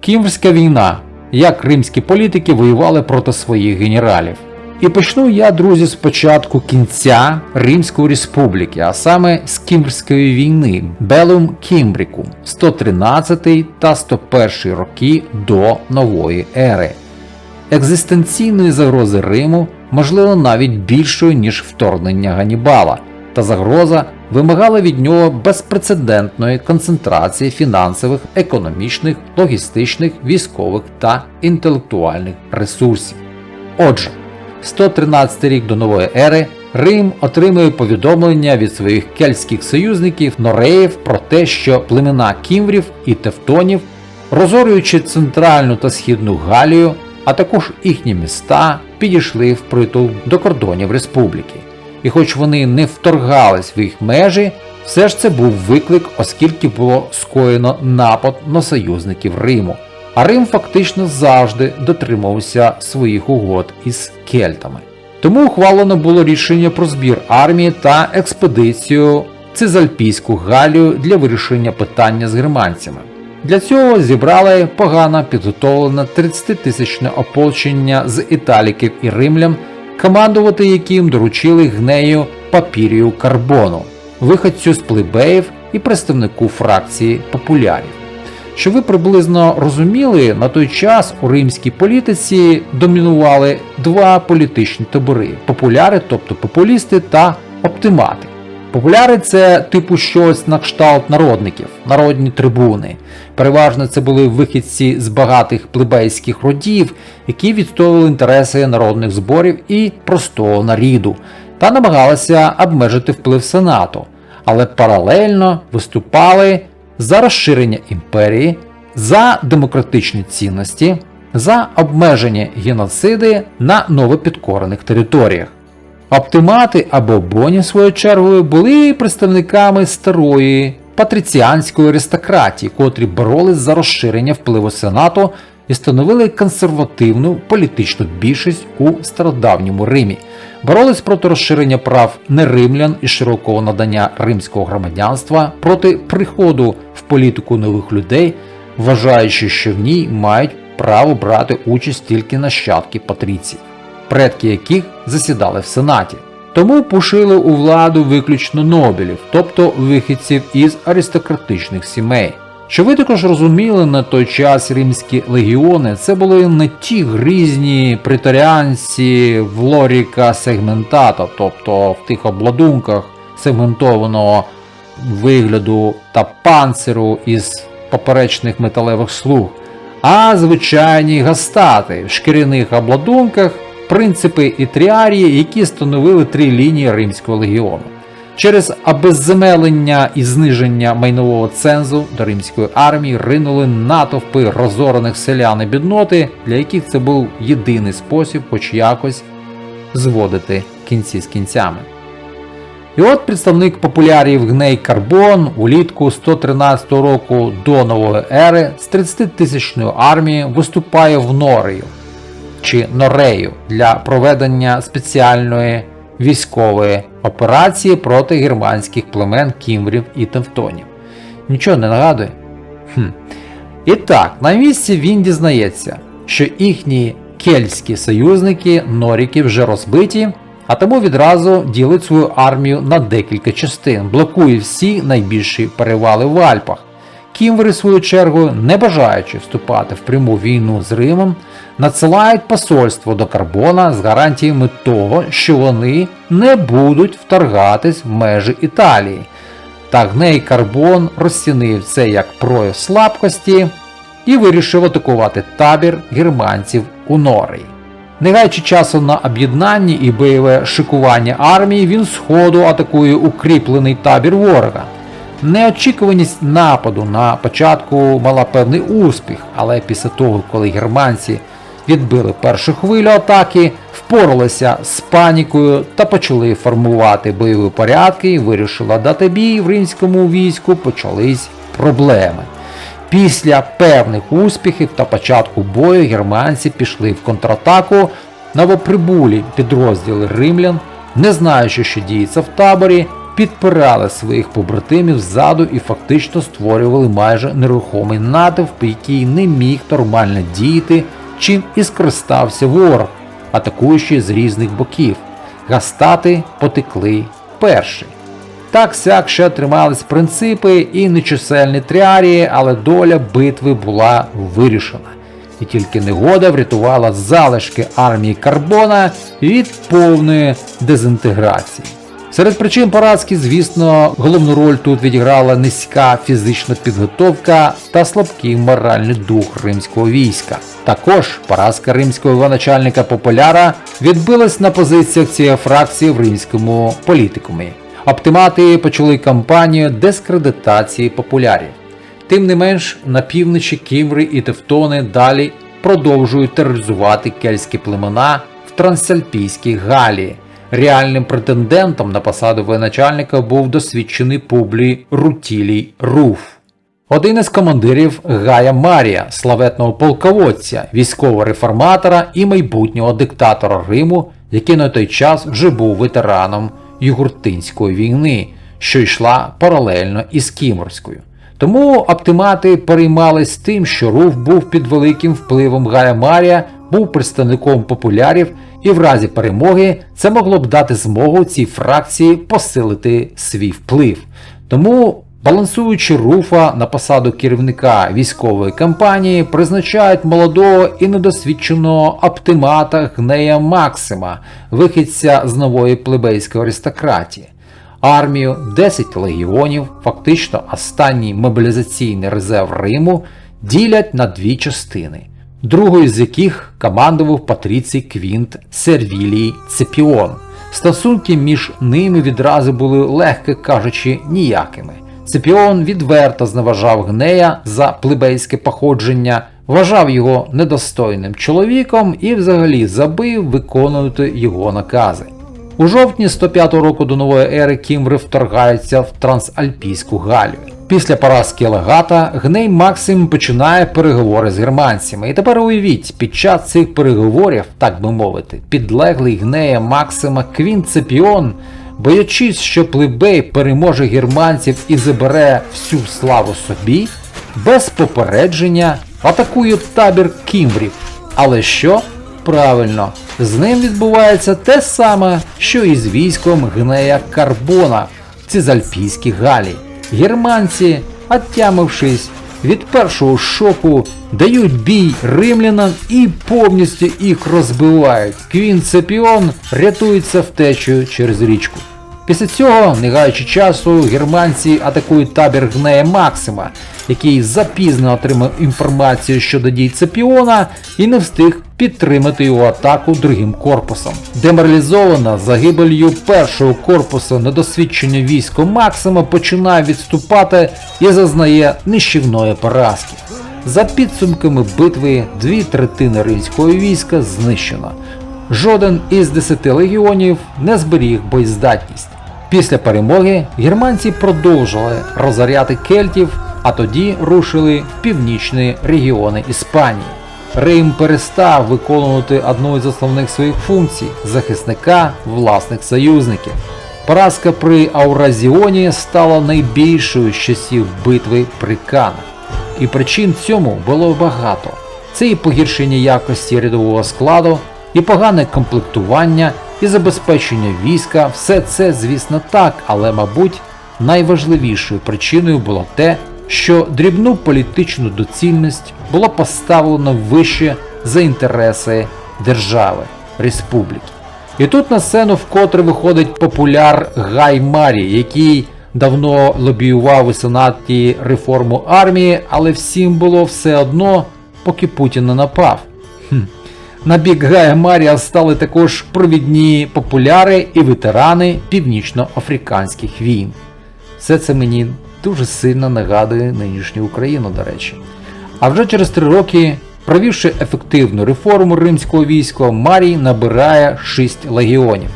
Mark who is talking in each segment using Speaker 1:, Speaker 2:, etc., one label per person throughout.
Speaker 1: Кімврська війна. Як римські політики воювали проти своїх генералів. І почну я, друзі, спочатку кінця Римської республіки, а саме з Кімбрської війни Белум Кімбрікум 113 та 101 роки до нової ери. Екзистенційної загрози Риму, можливо, навіть більшою, ніж вторгнення Ганібала, та загроза вимагала від нього безпрецедентної концентрації фінансових, економічних, логістичних, військових та інтелектуальних ресурсів. Отже, 113 рік до нової ери Рим отримує повідомлення від своїх кельтських союзників нореїв про те, що племена кімврів і тевтонів, розорюючи центральну та східну Галію, а також їхні міста, підійшли в притул до кордонів республіки. І хоч вони не вторгались в їх межі, все ж це був виклик, оскільки було скоєно напад на союзників Риму. А Рим фактично завжди дотримувався своїх угод із кельтами. Тому ухвалено було рішення про збір армії та експедицію Цизальпійську Галію для вирішення питання з германцями. Для цього зібрали погано підготовлене 30-тисячне ополчення з італіків і римлян, командувати яким доручили гнею Папірію Карбону, виходцю з плебеїв і представнику фракції популярів. Що ви приблизно розуміли, на той час у римській політиці домінували два політичні табори популяри, тобто популісти та оптимати. Популяри це типу щось на кшталт народників, народні трибуни. Переважно це були вихідці з багатих плебейських родів, які відстоювали інтереси народних зборів і простого наріду, та намагалися обмежити вплив сенату, але паралельно виступали за розширення імперії, за демократичні цінності, за обмеження геноциди на новопідкорених територіях. Оптимати або боні, своєю чергою, були представниками старої патриціанської аристократії, котрі боролись за розширення впливу Сенату і становили консервативну політичну більшість у стародавньому Римі, боролись проти розширення прав неримлян і широкого надання римського громадянства, проти приходу в політику нових людей, вважаючи, що в ній мають право брати участь тільки нащадки патріцій предки яких засідали в Сенаті. Тому пушили у владу виключно нобелів, тобто вихідців із аристократичних сімей. Що ви також розуміли на той час римські легіони, це були не ті грізні претаріанці в лоріка сегментата, тобто в тих обладунках сегментованого вигляду та панциру із поперечних металевих слуг, а звичайні гастати в шкіряних обладунках принципи і тріарії, які становили три лінії Римського легіону. Через обезземелення і зниження майнового цензу до римської армії ринули натовпи розорених селян і бідноти, для яких це був єдиний спосіб хоч якось зводити кінці з кінцями. І от представник популярів Гней Карбон улітку 113 року до нової ери з 30-тисячною армією виступає в Норею чи Норею для проведення спеціальної військової операції проти германських племен кімврів і тевтонів. Нічого не нагадує? Хм. І так, на місці він дізнається, що їхні кельтські союзники Норіки вже розбиті, а тому відразу ділить свою армію на декілька частин, блокує всі найбільші перевали в Альпах. Кімвери, в свою чергу, не бажаючи вступати в пряму війну з Римом, надсилають посольство до Карбона з гарантіями того, що вони не будуть вторгатись в межі Італії. Та гней Карбон розцінив це як прояв слабкості і вирішив атакувати табір германців у Норії. Не гаючи часу на об'єднання і бойове шикування армії, він сходу атакує укріплений табір ворога. Неочікуваність нападу на початку мала певний успіх, але після того, коли германці відбили першу хвилю атаки, впоралися з панікою та почали формувати бойові порядки і вирішила дати бій в римському війську почались проблеми. Після певних успіхів та початку бою германці пішли в контратаку новоприбулі підрозділи римлян, не знаючи, що діється в таборі, підпирали своїх побратимів ззаду і фактично створювали майже нерухомий натовп, який не міг нормально діяти, чим і скористався ворог, атакуючи з різних боків. Гастати потекли перші. Так сяк ще тримались принципи і нечисельні тріарії, але доля битви була вирішена. І тільки негода врятувала залишки армії Карбона від повної дезінтеграції. Серед причин поразки, звісно, головну роль тут відіграла низька фізична підготовка та слабкий моральний дух римського війська. Також поразка римського воєначальника Популяра відбилась на позиціях цієї фракції в римському політикумі. Оптимати почали кампанію дискредитації популярів. Тим не менш, на півночі Кімри і Тевтони далі продовжують тероризувати кельтські племена в Трансальпійській Галії. Реальним претендентом на посаду воєначальника був досвідчений Публій Рутілій Руф. Один із командирів Гая Марія, славетного полководця, військового реформатора і майбутнього диктатора Риму, який на той час вже був ветераном Югуртинської війни, що йшла паралельно із Кіморською. Тому оптимати переймались тим, що Руф був під великим впливом Гая Марія, був представником популярів, і в разі перемоги це могло б дати змогу цій фракції посилити свій вплив. Тому, балансуючи Руфа на посаду керівника військової кампанії, призначають молодого і недосвідченого оптимата Гнея Максима, вихідця з нової плебейської аристократії армію, 10 легіонів, фактично останній мобілізаційний резерв Риму, ділять на дві частини, другою з яких командував Патріцій Квінт Сервілій Цепіон. Стосунки між ними відразу були, легко кажучи, ніякими. Цепіон відверто зневажав Гнея за плебейське походження, вважав його недостойним чоловіком і взагалі забив виконувати його накази. У жовтні 105 року до нової ери Кімври вторгаються в Трансальпійську Галію. Після поразки легата Гней Максим починає переговори з германцями. І тепер уявіть, під час цих переговорів, так би мовити, підлеглий Гнея Максима Квінцепіон, боячись, що плебей переможе германців і забере всю славу собі, без попередження атакує табір Кімврів. Але що? Правильно, з ним відбувається те саме, що і з військом Гнея Карбона в Цизальпійській Галі. Германці, оттямившись від першого шоку, дають бій римлянам і повністю їх розбивають. Квінцепіон рятується втечею через річку. Після цього, не гаючи часу, германці атакують табір Гнея Максима, який запізно отримав інформацію щодо дій Цепіона і не встиг підтримати його атаку другим корпусом. Деморалізована загибелью першого корпусу недосвідчення військо Максима починає відступати і зазнає нищівної поразки. За підсумками битви дві третини римського війська знищено. Жоден із десяти легіонів не зберіг боєздатність. Після перемоги германці продовжили розоряти кельтів, а тоді рушили в північні регіони Іспанії. Рим перестав виконувати одну з основних своїх функцій захисника власних союзників. Поразка при Ауразіоні стала найбільшою з часів битви при Канах. І причин цьому було багато. Це і погіршення якості рядового складу, і погане комплектування, і забезпечення війська. Все це, звісно, так, але, мабуть, найважливішою причиною було те, що дрібну політичну доцільність було поставлено вище за інтереси держави, республіки. І тут на сцену вкотре виходить популяр Гай Марі, який давно лобіював у сенаті реформу армії, але всім було все одно, поки Путін не напав. Хм. На бік Гая Марія стали також провідні популяри і ветерани північноафриканських війн. Все це мені дуже сильно нагадує нинішню Україну, до речі. А вже через три роки, провівши ефективну реформу римського війська, Марій набирає 6 легіонів.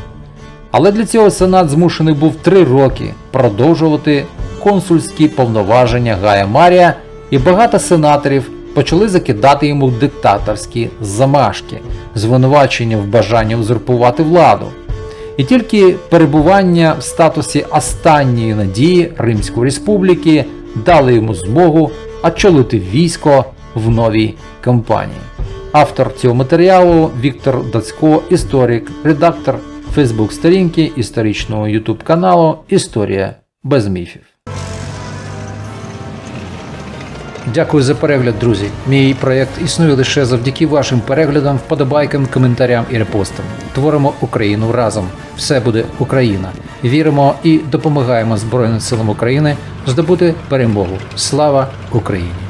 Speaker 1: Але для цього Сенат змушений був три роки продовжувати консульські повноваження Гая Марія, і багато сенаторів почали закидати йому диктаторські замашки, звинувачення в бажанні узурпувати владу. І тільки перебування в статусі останньої надії Римської Республіки дали йому змогу очолити військо в новій кампанії. Автор цього матеріалу Віктор Дацько, історик, редактор Фейсбук сторінки історичного YouTube каналу Історія без міфів. Дякую за перегляд, друзі. Мій проєкт існує лише завдяки вашим переглядам, вподобайкам, коментарям і репостам. Творимо Україну разом. Все буде Україна. Віримо і допомагаємо Збройним силам України здобути перемогу. Слава Україні!